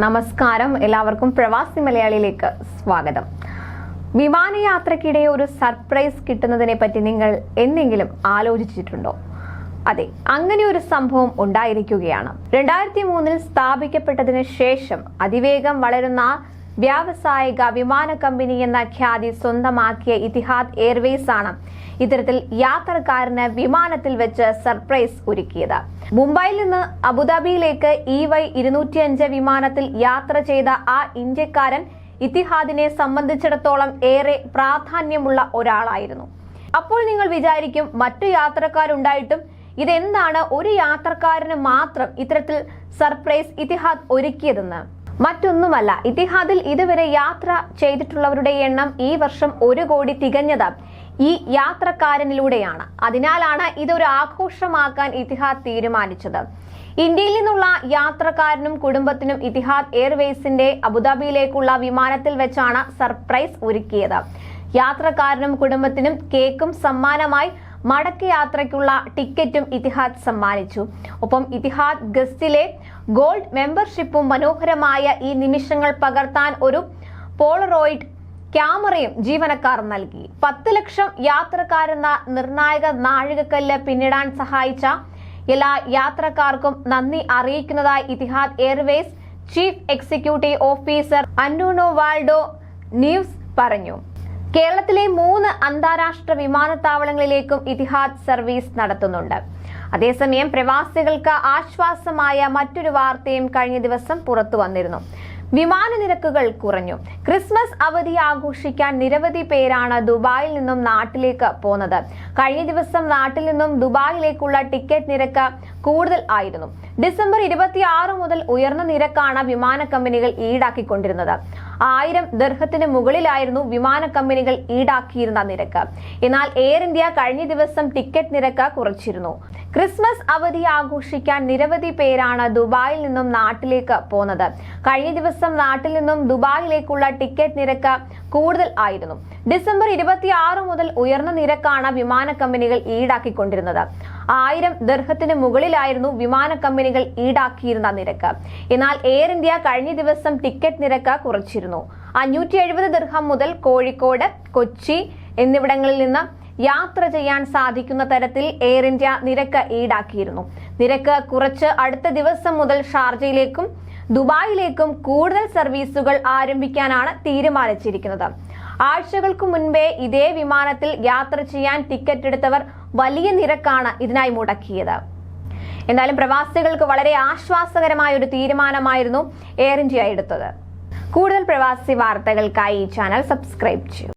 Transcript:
നമസ്കാരം. എല്ലാവർക്കും പ്രവാസി മലയാളിയിലേക്ക് സ്വാഗതം. വിമാനയാത്രക്കിടെ ഒരു സർപ്രൈസ് കിട്ടുന്നതിനെ പറ്റി നിങ്ങൾ എന്തെങ്കിലും ആലോചിച്ചിട്ടുണ്ടോ? അതെ അങ്ങനെ ഒരു സംഭവം ഉണ്ടായിരിക്കുകയാണ്. രണ്ടായിരത്തി മൂന്നിൽ സ്ഥാപിക്കപ്പെട്ടതിന് ശേഷം അതിവേഗം വളരുന്ന വ്യാവസായിക വിമാന കമ്പനി എന്ന ഖ്യാതി സ്വന്തമാക്കിയ ഇതിഹാദ് എയർവേസ് ആണ് ഇത്തരത്തിൽ യാത്രക്കാരന് വിമാനത്തിൽ വെച്ച് സർപ്രൈസ് ഒരുക്കിയത്. മുംബൈയിൽ നിന്ന് അബുദാബിയിലേക്ക് ഇ വൈ ഇരുന്നൂറ്റിയഞ്ച് വിമാനത്തിൽ യാത്ര ചെയ്ത ആ ഇന്ത്യക്കാരൻ ഇത്തിഹാദിനെ സംബന്ധിച്ചിടത്തോളം ഏറെ പ്രാധാന്യമുള്ള ഒരാളായിരുന്നു. അപ്പോൾ നിങ്ങൾ വിചാരിക്കും മറ്റു യാത്രക്കാരുണ്ടായിട്ടും ഇതെന്താണ്? ഒരു യാത്രക്കാരന് മാത്രം ഇത്തരത്തിൽ സർപ്രൈസ് ഇത്തിഹാദ് ഒരുക്കിയതെന്ന്. മറ്റൊന്നുമല്ല ഇതിഹാദിൽ ഇതുവരെ യാത്ര ചെയ്തിട്ടുള്ളവരുടെ എണ്ണം ഈ വർഷം ഒരു കോടി തികഞ്ഞത് ഈ യാത്രക്കാരനിലൂടെയാണ്. അതിനാലാണ് ഇതൊരു ആഘോഷമാക്കാൻ ഇതിഹാദ് തീരുമാനിച്ചത്. ഇന്ത്യയിൽ നിന്നുള്ള യാത്രക്കാരനും കുടുംബത്തിനും ഇതിഹാദ് എയർവേസിന്റെ അബുദാബിയിലേക്കുള്ള വിമാനത്തിൽ വെച്ചാണ് സർപ്രൈസ് ഒരുക്കിയത്. യാത്രക്കാരനും കുടുംബത്തിനും കേക്കും സമ്മാനമായി മടക്കയാത്രയ്ക്കുള്ള ടിക്കറ്റും ഇതിഹാദ് സമ്മാനിച്ചു. ഒപ്പം ഇതിഹാദ് ഗസ്റ്റിലെ ഗോൾഡ് മെമ്പർഷിപ്പും മനോഹരമായ ഈ നിമിഷങ്ങൾ പകർത്താൻ ഒരു പോളറോയിഡ് ക്യാമറയും ജീവനക്കാർ നൽകി. പത്ത് ലക്ഷം യാത്രക്കാരെന്ന നിർണായക നാഴികക്കല്ല് പിന്നിടാൻ സഹായിച്ച എല്ലാ യാത്രക്കാർക്കും നന്ദി അറിയിക്കുന്നതായി Etihad Airways chief executive officer Antonoaldo Neves പറഞ്ഞു. കേരളത്തിലെ മൂന്ന് അന്താരാഷ്ട്ര വിമാനത്താവളങ്ങളിലേക്കും ഇതിഹാദ് സർവീസ് നടത്തുന്നുണ്ട്. അതേസമയം പ്രവാസികൾക്ക് ആശ്വാസമായ മറ്റൊരു വാർത്തയും കഴിഞ്ഞ ദിവസം പുറത്തു വന്നിരുന്നു. വിമാന നിരക്കുകൾ കുറഞ്ഞു. ക്രിസ്മസ് അവധി ആഘോഷിക്കാൻ നിരവധി പേരാണ് ദുബായിൽ നിന്നും നാട്ടിലേക്ക് പോന്നത്. കഴിഞ്ഞ ദിവസം നാട്ടിൽ നിന്നും ദുബായിലേക്കുള്ള ടിക്കറ്റ് നിരക്ക് കൂടുതൽ ആയിരുന്നു. ഡിസംബർ ഇരുപത്തിയാറ് മുതൽ ഉയർന്ന നിരക്കാണ് വിമാന കമ്പനികൾ ഈടാക്കിക്കൊണ്ടിരുന്നത്. ആയിരം ദർഹത്തിന് മുകളിലായിരുന്നു വിമാന കമ്പനികൾ ഈടാക്കിയിരുന്ന നിരക്ക്. എന്നാൽ എയർ ഇന്ത്യ കഴിഞ്ഞ ദിവസം ടിക്കറ്റ് നിരക്ക് കുറച്ചിരുന്നു. ക്രിസ്മസ് അവധി ആഘോഷിക്കാൻ നിരവധി പേരാണ് ദുബായിൽ നിന്നും നാട്ടിലേക്ക് പോന്നത്. കഴിഞ്ഞ ദിവസം നാട്ടിൽ നിന്നും ദുബായിലേക്കുള്ള ടിക്കറ്റ് നിരക്ക് കൂടുതൽ ആയിരുന്നു ഡിസംബർ ഇരുപത്തിയാറ് മുതൽ ഉയർന്ന നിരക്കാണ് വിമാന കമ്പനികൾ ഈടാക്കിക്കൊണ്ടിരുന്നത്. ആയിരം ദർഹത്തിന് മുകളിലായിരുന്നു വിമാന കമ്പനികൾ ഈടാക്കിയിരുന്ന നിരക്ക്. എന്നാൽ എയർ ഇന്ത്യ കഴിഞ്ഞ ദിവസം ടിക്കറ്റ് നിരക്ക് കുറച്ചിരുന്നു. അഞ്ഞൂറ്റി എഴുപത് ദർഹം മുതൽ കോഴിക്കോട് കൊച്ചി എന്നിവിടങ്ങളിൽ നിന്ന് യാത്ര ചെയ്യാൻ സാധിക്കുന്ന തരത്തിൽ എയർ ഇന്ത്യ നിരക്ക് ഈടാക്കിയിരുന്നു. നിരക്ക് കുറച്ച് അടുത്ത ദിവസം മുതൽ ഷാർജയിലേക്കും ദുബായിലേക്കും കൂടുതൽ സർവീസുകൾ ആരംഭിക്കാനാണ് തീരുമാനിച്ചിരിക്കുന്നത്. ആഴ്ചകൾക്ക് മുൻപേ ഇതേ വിമാനത്തിൽ യാത്ര ചെയ്യാൻ ടിക്കറ്റ് എടുത്തവർ വലിയ നിരക്കാണ് ഇതിനായി മുടക്കിയത്. എന്നാലും പ്രവാസികൾക്ക് വളരെ ആശ്വാസകരമായ ഒരു തീരുമാനമായിരുന്നു എയർ ഇന്ത്യ എടുത്തത്. കൂടുതൽ പ്രവാസി വാർത്തകൾക്കായി ഈ ചാനൽ സബ്സ്ക്രൈബ് ചെയ്യൂ.